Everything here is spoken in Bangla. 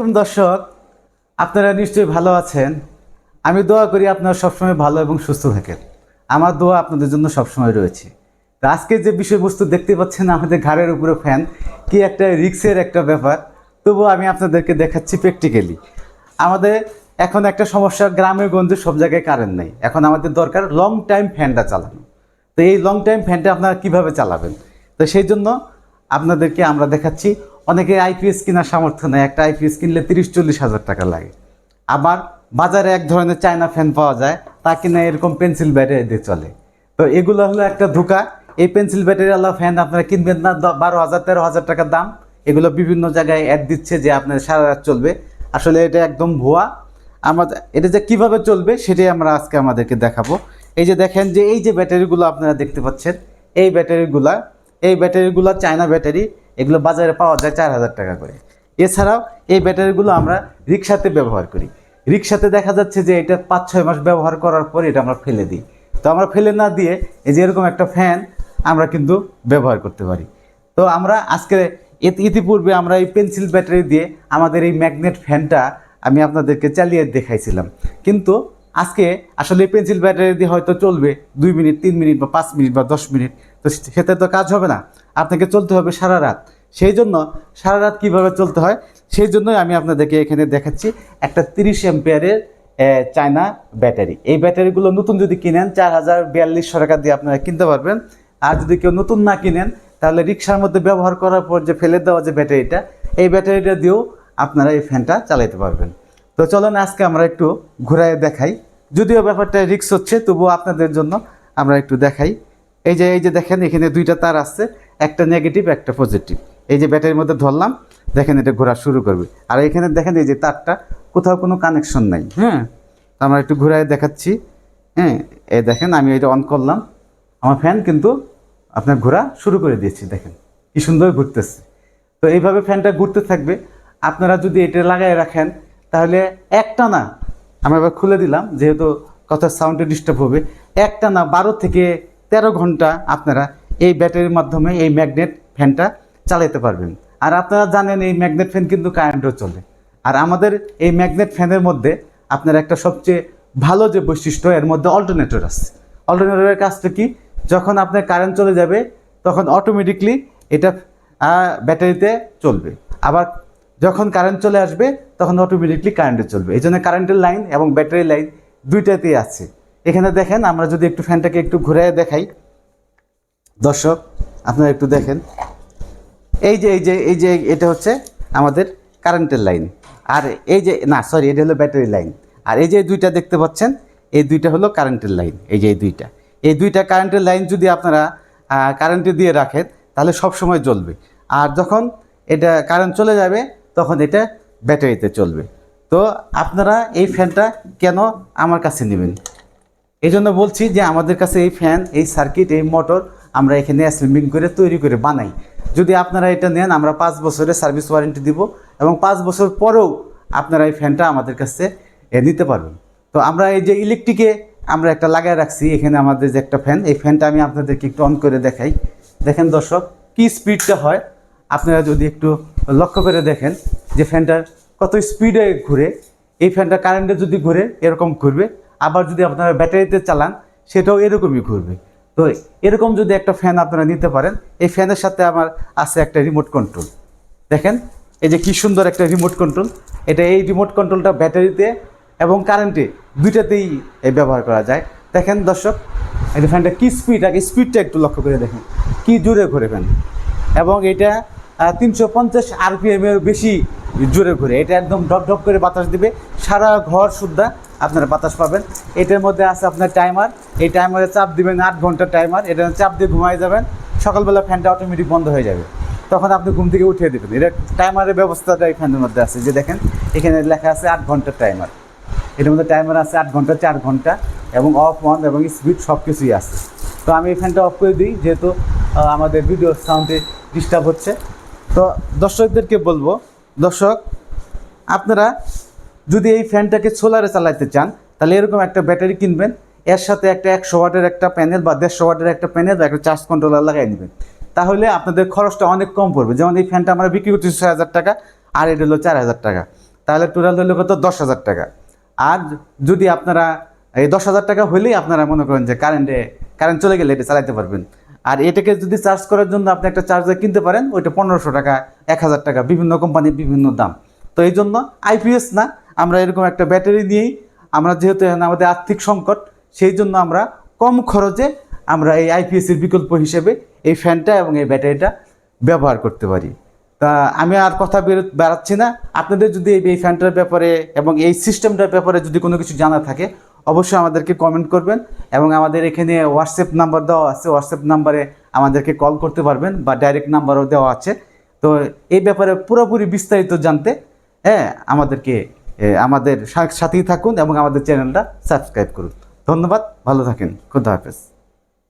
আলাইকুম দর্শক, আপনারা নিশ্চয়ই ভালো আছেন। আমি দোয়া করি আপনারা সবসময় ভালো এবং সুস্থ থাকেন। আমার দোয়া আপনাদের জন্য সবসময় রয়েছে। তো আজকে যে বিষয়বস্তু দেখতে পাচ্ছেন, আমাদের ঘাড়ের উপরে ফ্যান, কি একটা রিক্সের একটা ব্যাপার। তবুও আমি আপনাদেরকে দেখাচ্ছি প্র্যাকটিক্যালি আমাদের এখন একটা সমস্যা গ্রামে গঞ্জে সব জায়গায় কারেন্ট নেই। এখন আমাদের দরকার লং টাইম ফ্যানটা চালানো। তো এই লং টাইম ফ্যানটা আপনারা কীভাবে চালাবেন? তো সেই জন্য আপনাদেরকে আমরা দেখাচ্ছি অনেকে আইপিএস কেনার সামর্থ্য নেই। একটা আইপিএস কিনলে তিরিশ, চল্লিশ হাজার টাকা লাগে। আবার বাজারে এক ধরনের চায়না ফ্যান পাওয়া যায়, তা কিনা এরকম পেন্সিল ব্যাটারি দিয়ে চলে। তো এগুলো হলো একটা ধোকা। এই পেন্সিল ব্যাটারি আলা ফ্যান আপনারা কিনবেন না বারো হাজার, তেরো হাজার টাকার দাম। এগুলো বিভিন্ন জায়গায় অ্যাড দিচ্ছে যে আপনার সারা রাত চলবে। আসলে এটা একদম ভুয়া। আমাদের এটা যে কীভাবে চলবে সেটাই আমরা আজকে আমাদেরকে দেখাবো। এই যে দেখেন যে এই যে ব্যাটারিগুলো আপনারা দেখতে পাচ্ছেন, এই ব্যাটারিগুলা এই ব্যাটারিগুলো চায়না ব্যাটারি এগুলো বাজারে পাওয়া যায় চার হাজার টাকা করে। এছাড়াও এই ব্যাটারিগুলো আমরা রিক্সাতে ব্যবহার করি। রিক্সাতে দেখা যাচ্ছে যে এটা পাঁচ ছয় মাস ব্যবহার করার পর এটা আমরা ফেলে দিই। তো আমরা ফেলে না দিয়ে এই যে এরকম একটা ফ্যান আমরা কিন্তু ব্যবহার করতে পারি। তো আমরা আজকে ইতি- ইতিপূর্বে আমরা এই পেন্সিল ব্যাটারি দিয়ে আমাদের এই ম্যাগনেট ফ্যানটা আমি আপনাদেরকে চালিয়ে দেখাইছিলাম। কিন্তু আজকে আসলে পেন্সিল ব্যাটারি দিয়ে হয়তো চলবে দুই মিনিট, তিন মিনিট বা পাঁচ মিনিট বা দশ মিনিট। তো সেটা তো কাজ হবে না। আপনাকে চলতে হবে সারা রাত। সেই জন্য সারা রাত কীভাবে চলতে হয়? সেই জন্যই আমি আপনাদেরকে এখানে দেখাচ্ছি একটা তিরিশ এম্পিয়ারের চায়না ব্যাটারি। এই ব্যাটারিগুলো নতুন যদি কিনেন, চার হাজার বিয়াল্লিশশো টাকা দিয়ে আপনারা কিনতে পারবেন। আর যদি কেউ নতুন না কিনেন, তাহলে রিক্সার মধ্যে ব্যবহার করার পর যে ফেলে দেওয়া যে ব্যাটারিটা, এই ব্যাটারিটা দিয়েও আপনারা এই ফ্যানটা চালাতে পারবেন। তো চলুন আজকে আমরা একটু ঘুরায় দেখাই। যদিও ব্যাপারটা রিক্স হচ্ছে, তবুও আপনাদের জন্য আমরা একটু দেখাই। এই যে এই যে দেখেন, এখানে দুইটা তার আছে একটা নেগেটিভ একটা পজিটিভ এই যে ব্যাটারির মধ্যে ধরলাম, দেখেন এটা ঘোরা শুরু করবে। আর এখানে দেখেন এই যে তারটা, কোথাও কোনো কানেকশন নাই। হ্যাঁ? আমরা একটু ঘুরায় দেখাচ্ছি। হ্যাঁ? এ দেখেন, আমি এটা অন করলাম। আমার ফ্যান কিন্তু আপনার ঘোরা শুরু করে দিয়েছি, দেখেন। কি সুন্দর ঘুরতেছে। তো এইভাবে ফ্যানটা ঘুরতে থাকবে। আপনারা যদি এটা লাগাই রাখেন, তাহলে একটা না, আমি এবার খুলে দিলাম, যেহেতু কথার সাউন্ডে ডিস্টার্ব হবে, একটা না বারো থেকে তেরো ঘণ্টা আপনারা এই ব্যাটারির মাধ্যমে এই ম্যাগনেট ফ্যানটা চালাতে পারবেন। আর আপনারা জানেন এই ম্যাগনেট ফ্যান কিন্তু কারেন্টও চলে। আর আমাদের এই ম্যাগনেট ফ্যানের মধ্যে আপনার একটা সবচেয়ে ভালো যে বৈশিষ্ট্য, এর মধ্যে অল্টারনেটর আছে। অল্টারনেটরের কাজটা কি? যখন আপনার কারেন্ট চলে যাবে, তখন অটোমেটিকলি এটা ব্যাটারিতে চলবে। আবার যখন কারেন্ট চলে আসবে, তখন অটোমেটিকলি কারেন্টে চলবে। এই জন্য কারেন্টের লাইন এবং ব্যাটারি লাইন দুইটাতেই আছে। এখানে দেখেন আমরা যদি একটু ফ্যানটাকে একটু ঘুরে দেখাই। দর্শক, আপনারা একটু দেখেন। এই যে এই যে এই যে, এটা হচ্ছে আমাদের কারেন্টের লাইন আর এই যে, না সরি এটা হলো ব্যাটারি লাইন আর এই যে দুইটা দেখতে পাচ্ছেন, এই দুইটা হলো কারেন্টের লাইন এই যে এই দুইটা। এই দুইটা কারেন্টের লাইন যদি আপনারা কারেন্টে দিয়ে রাখেন, তাহলে সব সময় জ্বলবে। আর যখন এটা কারেন্ট চলে যাবে, তখন এটা ব্যাটারিতে চলবে। তো আপনারা এই ফ্যানটা কেন আমার কাছে নেবেন? এই জন্য বলছি যে আমাদের কাছে এই ফ্যান এই সার্কিট এই মোটর আমরা এখানে অ্যাসেম্বলিং করে তৈরি করে বানাই। যদি আপনারা এটা নেন, আমরা পাঁচ বছরের সার্ভিস ওয়ারেন্টি দিব এবং পাঁচ বছর পরেও আপনারা এই ফ্যানটা আমাদের কাছে নিতে পারবেন। তো আমরা এই যে ইলেকট্রিকে আমরা একটা লাগায় রাখছি, এখানে আমাদের যে একটা ফ্যান এই ফ্যানটা আমি আপনাদেরকে একটু অন করে দেখাই। দেখেন দর্শক, কি স্পিডটা হয়? আপনারা যদি একটু লক্ষ্য করে দেখেন যে ফ্যানটার কত স্পিডে ঘুরে, এই ফ্যানটা কারেন্টে যদি ঘুরে, এরকম ঘুরবে। আবার যদি আপনারা ব্যাটারিতে চালান, সেটাও এরকমই ঘুরবে। তো এরকম যদি একটা ফ্যান আপনারা নিতে পারেন, এই ফ্যানের সাথে আমার আছে একটা রিমোট কন্ট্রোল দেখেন, এই যে কি সুন্দর একটা রিমোট কন্ট্রোল এটা এই রিমোট কন্ট্রোলটা ব্যাটারিতে এবং কারেন্টে দুইটাতেই ব্যবহার করা যায়। দেখেন দর্শক, এই ফ্যানটা কী স্পিড আগে স্পিডটা একটু লক্ষ্য করে দেখেন। কি জোরে ঘুরে ফ্যান এবং এটা তিনশো পঞ্চাশ আরপিএমের বেশি জোরে ঘুরে। এটা একদম ডপ ডপ করে বাতাস দিবে। সারা ঘর সুদ্ধা আপনারা বাতাস পাবেন। এটার মধ্যে আছে আপনার টাইমার এই টাইমারে চাপ দিবেন আট ঘণ্টার টাইমার এটা চাপ দিয়ে ঘুমাই যাবেন। সকালবেলা ফ্যানটা অটোমেটিক বন্ধ হয়ে যাবে। তখন আপনি ঘুম থেকে উঠিয়ে দেবেন। এটা টাইমারের ব্যবস্থাটা এই ফ্যানের মধ্যে আছে। যে দেখেন, এখানে লেখা আছে আট ঘণ্টার টাইমার এটার মধ্যে টাইমার আছে আট ঘণ্টা, চার ঘণ্টা এবং অফ অন এবং স্পিড সব কিছুই আছে। তো আমি এই ফ্যানটা অফ করে দিই, যেহেতু আমাদের ভিডিও সাউন্ডে ডিস্টার্ব হচ্ছে। তো দর্শকদেরকে বলব, দর্শক, আপনারা যদি এই ফ্যানটাকে সোলারে চালাতে চান, তাহলে এরকম একটা ব্যাটারি কিনবেন, এর সাথে একটা একশো ওয়াটের একটা প্যানেল বা দেড়শো ওয়াটের একটা প্যানেল বা একটা চার্জ কন্ট্রোলার লাগাই নেবেন। তাহলে আপনাদের খরচটা অনেক কম পড়বে। যেমন এই ফ্যানটা আমরা বিক্রি করছি ছয় হাজার টাকা, আর এটা হলো চার হাজার টাকা। তাহলে টোটাল হলো কত? দশ হাজার টাকা। আর যদি আপনারা এই দশ হাজার টাকা হলেই আপনারা মনে করেন যে কারেন্টে কারেন্ট চলে গেলে এটা চালাতে পারবেন। আর এটাকে যদি চার্জ করার জন্য আপনি একটা চার্জার কিনতে পারেন, ওইটা পনেরোশো টাকা, এক হাজার টাকা, বিভিন্ন কোম্পানির বিভিন্ন দাম। তো এই জন্য আইপিএস না আমরা এরকম একটা ব্যাটারি নিয়েই আমরা যেহেতু আমাদের আর্থিক সংকট, সেই জন্য আমরা কম খরচে আমরা এই আইপিএসের বিকল্প হিসেবে এই ফ্যানটা এবং এই ব্যাটারিটা ব্যবহার করতে পারি। তা আমি আর কথা বাড়াচ্ছি না। আপনাদের যদি এই- ফ্যানটার ব্যাপারে এবং এই সিস্টেমটার ব্যাপারে যদি কোনো কিছু জানা থাকে, অবশ্যই আমাদেরকে কমেন্ট করবেন এবং আমাদের এখানে হোয়াটসঅ্যাপ নাম্বার দেওয়া আছে। হোয়াটসঅ্যাপ নাম্বারে আমাদেরকে কল করতে পারবেন বা ডাইরেক্ট নাম্বারও দেওয়া আছে। তো এই ব্যাপারে পুরোপুরি বিস্তারিত জানতে হ্যাঁ আমাদেরকে আমাদের সাথেই থাকুন এবং আমাদের চ্যানেলটা সাবস্ক্রাইব করুন। ধন্যবাদ ভালো থাকেন। খুদা হাফেজ।